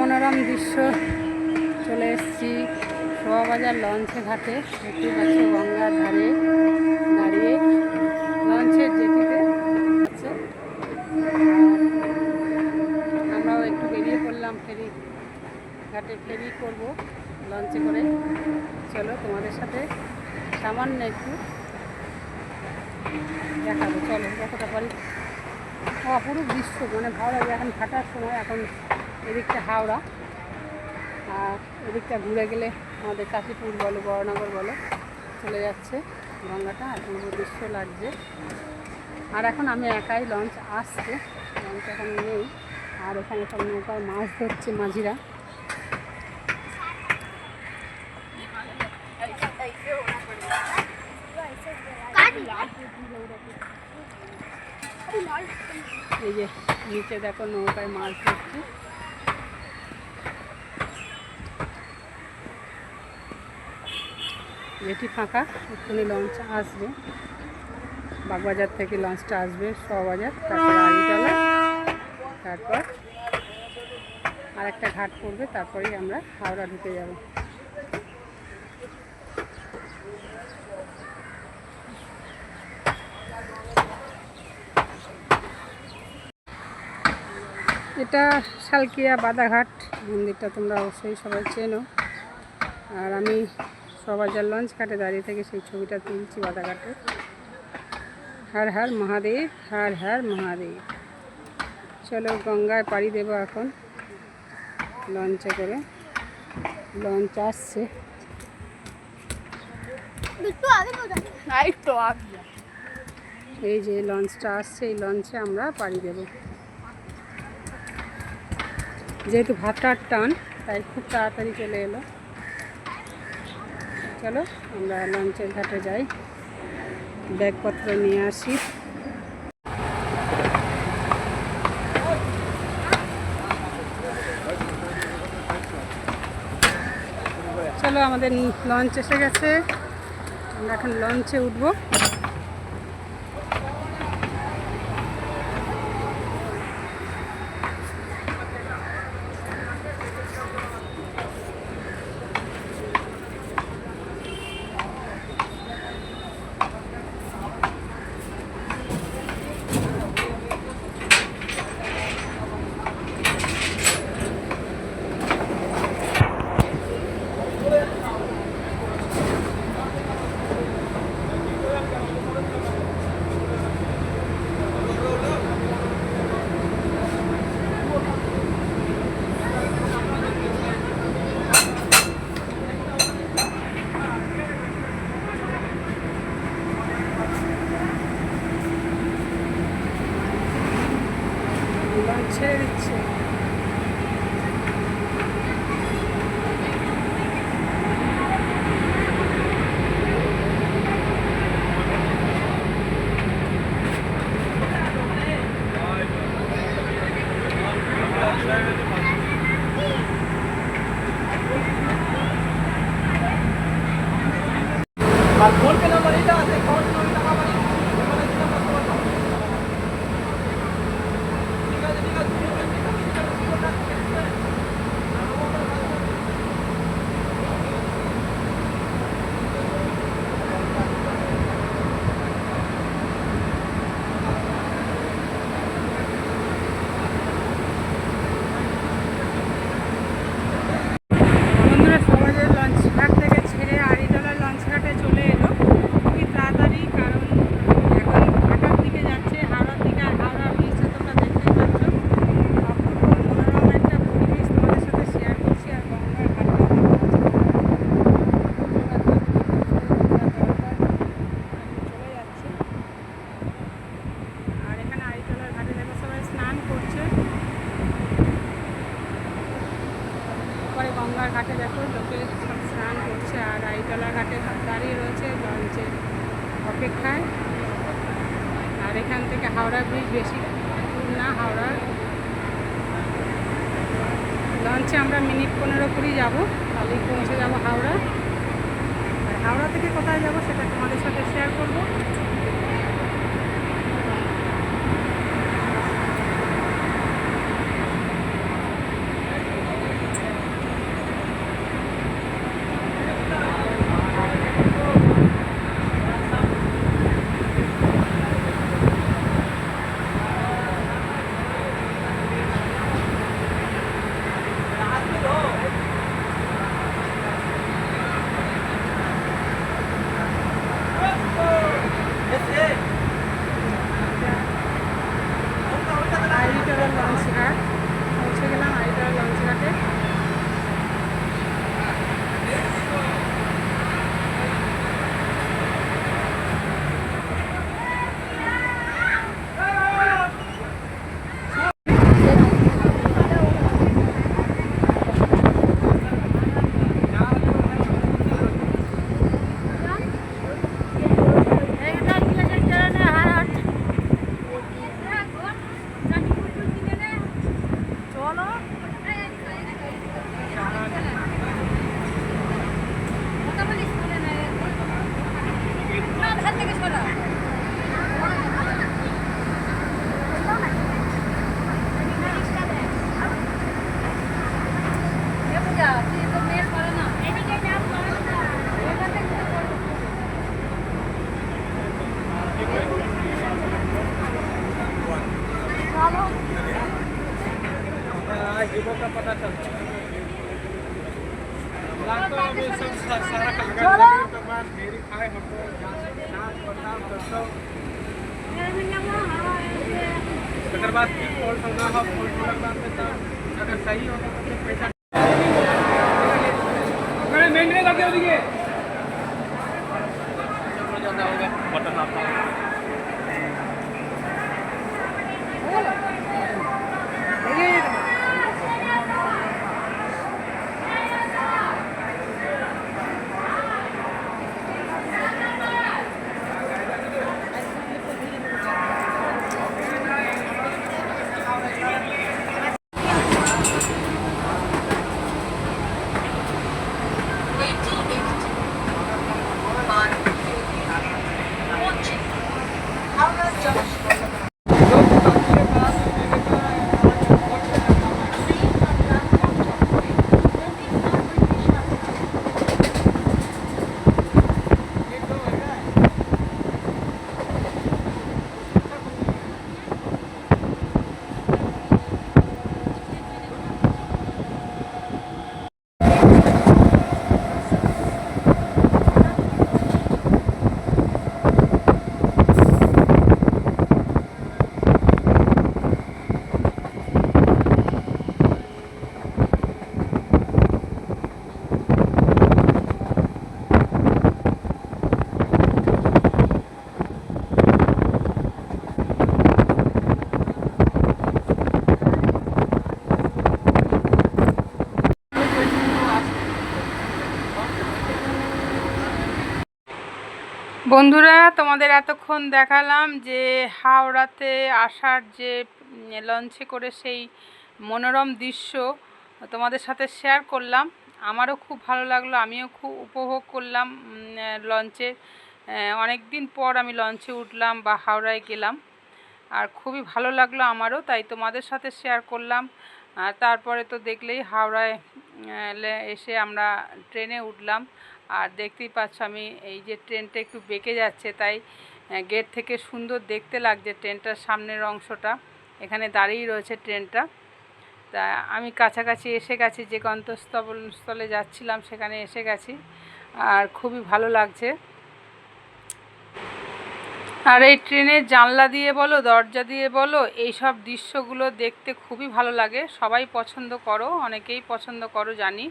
মনোরম দৃশ্য চলে এসেছি শোভাবাজার লঞ্চে ঘাটে। দেখতে পাচ্ছি গঙ্গার ধারে দাঁড়িয়ে লঞ্চের জেটিতে আমরাও একটু বেরিয়ে পড়লাম, ফেরি ঘাটে ফেরি করব লঞ্চে করে। চলো তোমাদের সাথে সামান্য একটু দেখাবো। চলো যতটা পারি। অপরূপ দৃশ্য মানে ভালো লাগে। এখন ফাটার সময়, এখন এদিকটা হাওড়া, আর এদিকটা ঘুরে গেলে আমাদের কাশীপুর বলো, বড়নগর বলো, চলে যাচ্ছে গঙ্গাটা অপূর্ব দৃশ্য লাগছে। আর এখন আমি একাই লঞ্চ আসছে লঞ্চ এখন নেই, আর এখানে সব নৌকায় মাছ ধরছে মাঝিরা। এই যে নিচে দেখো নৌকায় মাছ ধরছে। যেটি ফাঁকা, এক্ষুনি লঞ্চ আসবে। বাগবাজার থেকে লঞ্চটা আসবে শবাজার তারপর তারপর আর একটা ঘাট পড়বে, তারপরেই আমরা হাওড়া ঢুকে যাব। এটা শালকিয়া বাদাঘাট, মন্দিরটা তোমরা অবশ্যই সবাই চেনো। আর আমি সবাজার লঞ্চ ঘাটে দাঁড়িয়ে থেকে সেই ছবিটা তুলছি বাদাঘাটে হার হার মহাদেব হার হার মহাদেব। চলো গঙ্গায় পাড়ি দেবো এখন লঞ্চে করে। লঞ্চ আসছে। এই যে লঞ্চটা আসছে এই লঞ্চে আমরা পাড়ি দেব। যেহেতু ভাতটার টান তাই খুব তাড়াতাড়ি চলে এলো। চলো, আমরা লঞ্চের ঘাটে যাই। ব্যাগপত্র নিয়ে আসি। চলো, আমাদের লঞ্চ এসে গেছে। আমরা এখন লঞ্চে উঠবো। কোথায় যাব সেটা তোমাদের সাথে শেয়ার করব। हीरो का पता चलता सारा तो मेरी खाए हमको जाँच पड़ताल करता उसके बाद फॉल्ट होगा हम फॉल्ट होने के बाद में अगर सही होगा तो पैसा मैंने लगे বন্ধুরা, তোমাদের এতক্ষণ দেখালাম যে হাওড়াতে আসার যে লঞ্চে করে সেই মনোরম দৃশ্য তোমাদের সাথে শেয়ার করলাম। আমারও খুব ভালো লাগল, আমিও খুব উপভোগ করলাম লঞ্চে অনেক দিন পর আমি লঞ্চে উঠলাম বা হাওড়ায় গেলাম। আর খুবই ভালো লাগল আমারও, তাই তোমাদের সাথে শেয়ার করলাম। আর তারপরে তো দেখলেই হাওড়ায় এসে আমরা ট্রেনে উঠলাম। আর দেখতেই পাচ্ছ আমি এই যে ট্রেনটা একটু বেঁকে যাচ্ছে, তাই গেট থেকে সুন্দর দেখতে লাগছে ট্রেনটার সামনের অংশটা। এখানে দাঁড়িয়ে রয়েছে ট্রেনটা। তা আমি কাছাকাছি এসে গেছি, যে গন্তব্যস্থলে যাচ্ছিলাম সেখানে এসে গেছি। আর খুবই ভালো লাগছে। আর এই ট্রেনের জানলা দিয়ে বলো, দরজা দিয়ে বলো এই সব দৃশ্যগুলো দেখতে খুবই ভালো লাগে। সবাই পছন্দ করো, অনেকেই পছন্দ করো, জানি।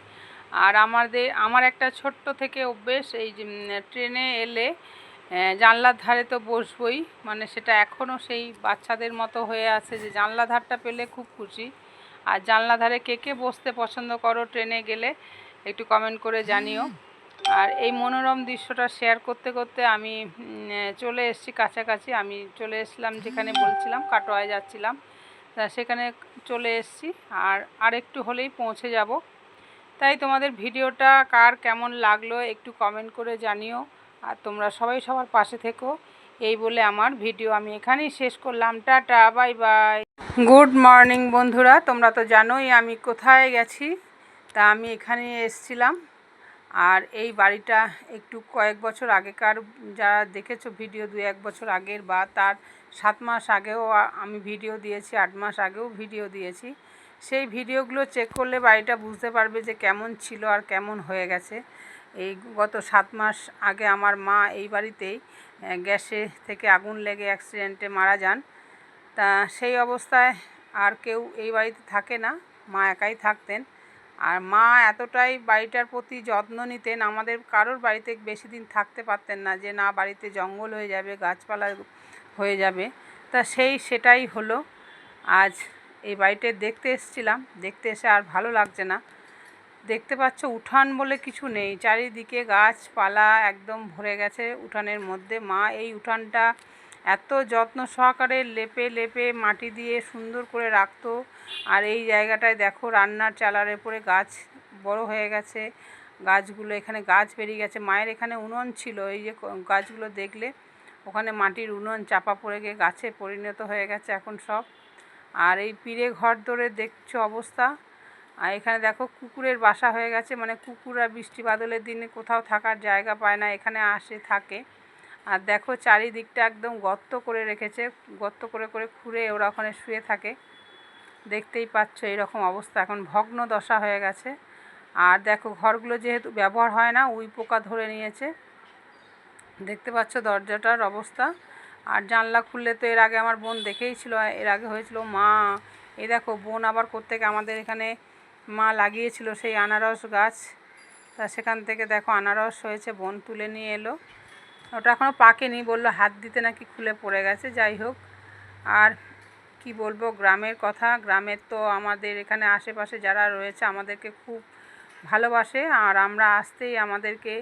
আর আমাদের, আমার একটা ছোট্ট থেকে অভ্যেস, এই ট্রেনে এলে জানলার ধারে তো বসবই। মানে সেটা এখনও সেই বাচ্চাদের মতো হয়ে আছে যে জানলা ধারটা পেলে খুব খুশি। আর জানলা ধারে কে কে বসতে পছন্দ করো ট্রেনে গেলে, একটু কমেন্ট করে জানিও। আর এই মনোরম দৃশ্যটা শেয়ার করতে করতে আমি চলে এসেছি কাছাকাছি। আমি চলে এসলাম যেখানে বলছিলাম, কাটোয়ায় যাচ্ছিলাম। সেখানে চলে এসেছি। আর আরেকটু হলেই পৌঁছে যাব। তাই তোমাদের ভিডিওটা কার কেমন লাগল একটু কমেন্ট করে জানিও। আর তোমরা সবাই সবার পাশে থেকো। এই বলে আমার ভিডিও আমি এখানেই শেষ করলাম। Tata, bye bye. Good morning বন্ধুরা, তোমরা তো জানোই আমি কোথায় গেছি। তা আমি এখানে এসছিলাম। আর এই বাড়িটা একটু কয়েক বছর আগেকার যারা দেখেছ ভিডিও, দু এক বছর আগের বা তার সাত মাস আগেও আমি ভিডিও দিয়েছি, আট মাস আগেও ভিডিও দিয়েছি। সেই ভিডিওগুলো চেক করলে বাড়িটা বুঝতে পারবে যে কেমন ছিল আর কেমন হয়ে গেছে। এই গত সাত মাস আগে আমার মা এই বাড়িতেই গ্যাসে থেকে আগুন লেগে অ্যাক্সিডেন্টে মারা যান। তা সেই অবস্থায় আর কেউ এই বাড়িতে থাকে না, মা একাই থাকতেন। আর মা এতটাই বাড়িটার প্রতি যত্ন নিতেন, আমাদের কারোর বাড়িতে বেশি দিন থাকতে পারতেন না যে না, বাড়িতে জঙ্গল হয়ে যাবে, গাছপালা হয়ে যাবে। তা সেই সেটাই হলো। আজ এই বাড়িটা দেখতে এসেছিলাম। দেখতে এসে আর ভালো লাগছে না। দেখতে পাচ্ছ উঠান বলে কিছু নেই। চারিদিকে গাছপালা একদম ভরে গেছে উঠানের মধ্যে। মা, এই উঠানটা এত যত্ন সহকারে লেপে লেপে মাটি দিয়ে সুন্দর করে রাখতো। আর এই জায়গাটায় দেখো রান্নার চালার উপরে গাছ বড় হয়ে গেছে। গাছগুলো এখানে গাছ বেরিয়ে গেছে। মায়ের এখানে উনুন ছিল। এই যে গাছগুলো দেখলে ওখানে মাটির উনুন চাপা পড়ে গিয়ে গাছে পরিণত হয়ে গেছে এখন সব। আর এই পিড়ে ঘর ধরে দেখছ অবস্থা। আর এখানে দেখো কুকুরের বাসা হয়ে গেছে মানে কুকুররা বৃষ্টি বাদলের দিনে কোথাও থাকার জায়গা পায় না, এখানে আসে, থাকে। আর দেখো চারিদিকটা একদম গর্ত করে রেখেছে, গর্ত করে করে খুঁড়ে ওরা ওখানে শুয়ে থাকে। দেখতেই পাচ্ছ এরকম অবস্থা, এখন ভগ্ন দশা হয়ে গেছে। আর দেখো ঘরগুলো যেহেতু ব্যবহার হয় না, উই পোকা ধরে নিয়েছে। দেখতে পাচ্ছ দরজাটার অবস্থা। আর জানলা খুললে তো এর আগে আমার বোন দেখেই ছিল, এর আগে হয়েছিল মা। এই দেখো, বোন আবার কোত্থেকে আমাদের এখানে মা লাগিয়েছিল সেই আনারস গাছ। তা সেখান থেকে দেখো আনারস হয়েছে, বোন তুলে নিয়ে এলো। ওটা এখনও পাকেনি, বলল হাত দিতে নাকি খুলে পড়ে গেছে, যাই হোক। আর কি বলব, গ্রামের কথা, গ্রামের তো আমাদের এখানে আশেপাশে যারা রয়েছে আমাদেরকে খুব ভালোবাসে। আর আমরা আসতেই আমাদেরকে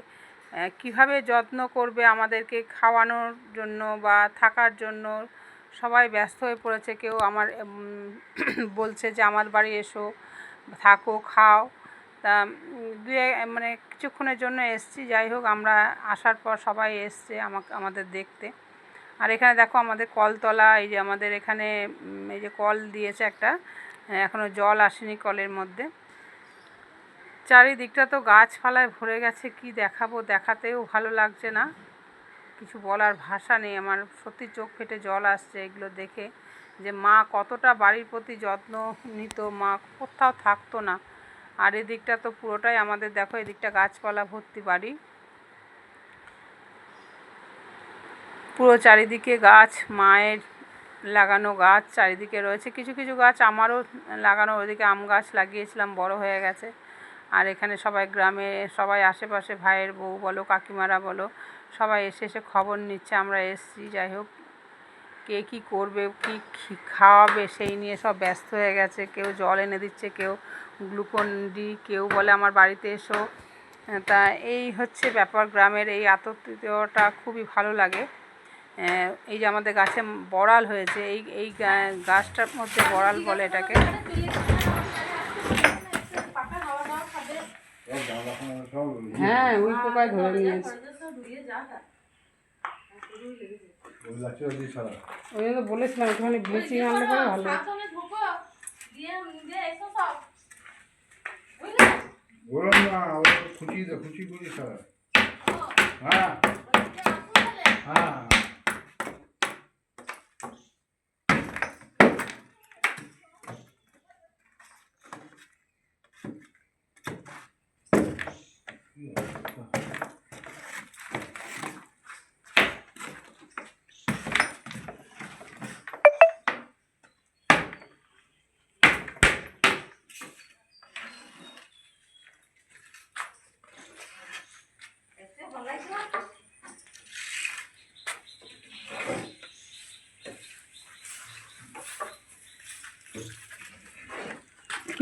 কীভাবে যত্ন করবে আমাদেরকে খাওয়ানোর জন্য বা থাকার জন্য? সবাই ব্যস্ত হয়ে পড়েছে। কেউ আমার বলছে যে, আমার বাড়ি এসো, থাকো, খাও। তা দু মানে কিছুক্ষণের জন্য এসছি। যাই হোক, আমরা আসার পর সবাই এসছে আমাকে, আমাদের দেখতে। আর এখানে দেখো আমাদের কলতলা, এই যে আমাদের এখানে এই যে কল দিয়েছে একটা এখনও জল আসেনি কলের মধ্যে। চারিদিকটা তো গাছপালায় ভরে গেছে, কি দেখাবো? দেখাতেও ভালো লাগছে না। কিছু বলার ভাষা নেই আমার। সত্যি চোখ ফেটে জল আসছে এগুলো দেখে যে মা কতটা বাড়ির প্রতি যত্ন নিত মা কোথাও থাকতো না। আর এদিকটা তো পুরোটাই আমাদের দেখো, এদিকটা গাছপালা ভর্তি বাড়ি। পুরো চারিদিকে গাছ, মায়ের লাগানো গাছ চারিদিকে রয়েছে। কিছু কিছু গাছ আমারও লাগানো ওইদিকে আম গাছ লাগিয়েছিলাম, বড় হয়ে গেছে। আর এখানে সবাই গ্রামে, সবাই আশেপাশে ভাইয়ের বউ বলো, কাকিমারা বলো, সবাই এসে এসে খবর নিচ্ছে, আমরা এসছি, যাই হোক। কে কী করবে, কী খাওয়াবে, সেই নিয়ে সব ব্যস্ত হয়ে গেছে। কেউ জল এনে দিচ্ছে, কেউ গ্লুকন ডি, কেউ বলে আমার বাড়িতে এসো। তা এই হচ্ছে ব্যাপার। গ্রামের এই আতিথ্যটা খুবই ভালো লাগে। এই যে আমাদের গাছে বড়াল হয়েছে, এই এই গাছটার মধ্যে বড়াল বলে এটাকে। হ্যাঁ ওই পোকায় ধরে নিয়েছে ওই জন্য বলেছিলাম একটুখানি ব্লিচিং আনলে পরে ভালো বললাম না ওরা তো খুঁচি দে খুঁচি করি সারা হ্যাঁ হ্যাঁ কি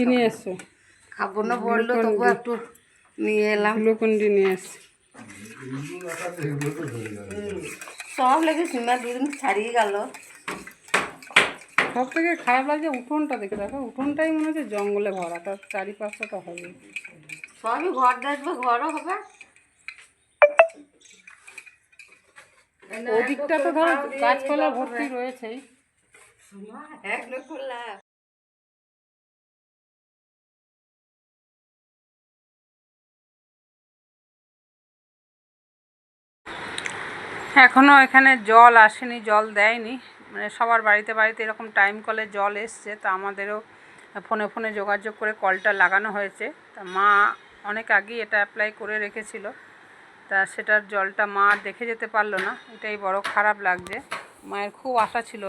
নিয়ে এসছো? খাব না বলল তবু একটু নিয়ে এলাম। গ্লুকন ডি নিয়ে ধরে সব লেগে সীমা দুদিন ছাড়িয়ে গেল। সব থেকে খারাপ লাগছে উঠোনটা দেখে দেখো উঠোনটাই মনে হচ্ছে জঙ্গলে ভরা তার চারিপাশটা তো হবে সবই ঘর দেখবে ঘরও হবে। ওদিকটা তো ধরো গাছপালা ভর্তি রয়েছেই। এক লক্ষ লাভ। এখনও এখানে জল আসেনি, জল দেয়নি। মানে সবার বাড়িতে বাড়িতে এরকম টাইম কলে জল এসছে, তা আমাদেরও ফোনে ফোনে যোগাযোগ করে কলটা লাগানো হয়েছে। তা মা অনেক আগেই এটা অ্যাপ্লাই করে রেখেছিল। তা সেটার জলটা মা দেখে যেতে পারল না, এটাই বড় খারাপ লাগছে। মায়ের খুব আশা ছিল।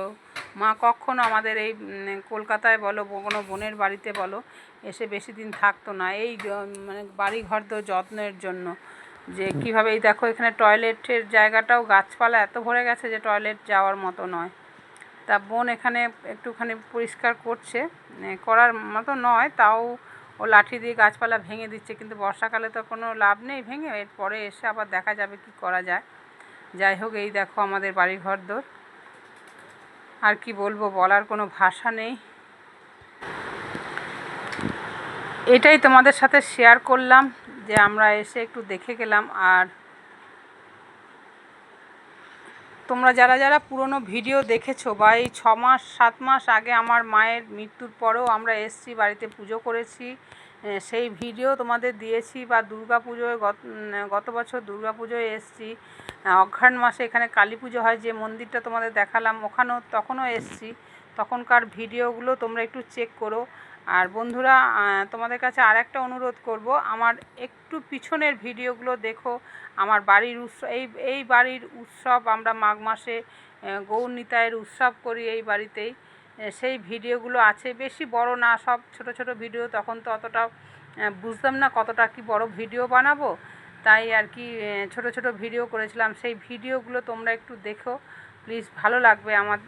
মা কখনো আমাদের এই কলকাতায় বলো কোনো বোনের বাড়িতে বলো, এসে বেশি দিন থাকতো না। এই মানে বাড়ি ঘর তো যত্নের জন্য। যে কীভাবে এই দেখো এখানে টয়লেটের জায়গাটাও গাছপালা এত ভরে গেছে যে টয়লেট যাওয়ার মতো নয়। তা বোন এখানে একটুখানি পরিষ্কার করছে। করার মতো নয়, তাও ও লাঠি দিয়ে গাছপালা ভেঙে দিচ্ছে, কিন্তু বর্ষাকালে তো কোনো লাভ নেই ভেঙে, এরপরে এসে আবার দেখা যাবে কি করা যায়। যাই হোক, এই দেখো আমাদের বাড়ি ঘর দোর। আর কি বলব, বলার কোনো ভাষা নেই। এটাই তোমাদের সাথে শেয়ার করলাম। যে আমরা এসে একটু দেখে গেলাম আর তোমরা যারা যারা পুরনো ভিডিও দেখেছ বা এই ছ মাস, সাত মাস আগে আমার মায়ের মৃত্যুর পরেও আমরা এসছি, বাড়িতে পুজো করেছি সেই ভিডিও তোমাদের দিয়েছি বা দুর্গা পুজোয় গত বছর দুর্গা পুজোয় এসছি। অঘ্রাণ মাসে এখানে কালী পুজো হয়, যে মন্দিরটা তোমাদের দেখালাম, ওখানেও তখনও এসছি। তখনকার ভিডিওগুলো তোমরা একটু চেক করো। আর বন্ধুরা তোমাদের কাছে আর একটা অনুরোধ করব আমার একটু পিছনের ভিডিওগুলো দেখো আমার বাড়ির উৎসব এই এই বাড়ির উৎসব আমরা মাঘ মাসে আহ, গৌর নিতাইয়ের উৎসব করি এই বাড়িতেই সেই ভিডিওগুলো আছে বেশি বড় না সব ছোট ছোট ভিডিও তখন তো অতটা বুঝতাম না কতটা কি বড় ভিডিও বানাবো তাই আর কি ছোট ছোট ভিডিও করেছিলাম সেই ভিডিওগুলো তোমরা একটু দেখো প্লিজ ভালো লাগবে আমার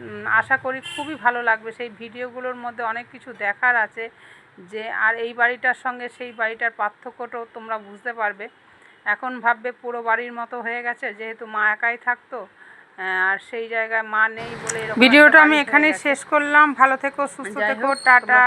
আশা করি খুবই ভালো লাগবে। সেই ভিডিওগুলোর মধ্যে অনেক কিছু দেখার আছে যে আর এই বাড়িটার সঙ্গে সেই বাড়িটার পার্থক্যটাও তোমরা বুঝতে পারবে। এখন ভাববে পুরো বাড়ির মতো হয়ে গেছে যেহেতু মা একাই থাকতো আর সেই জায়গায় মা নেই বলে ভিডিওটা আমি এখানেই শেষ করলাম। ভালো থেকো সুস্থ থেকো টাটা।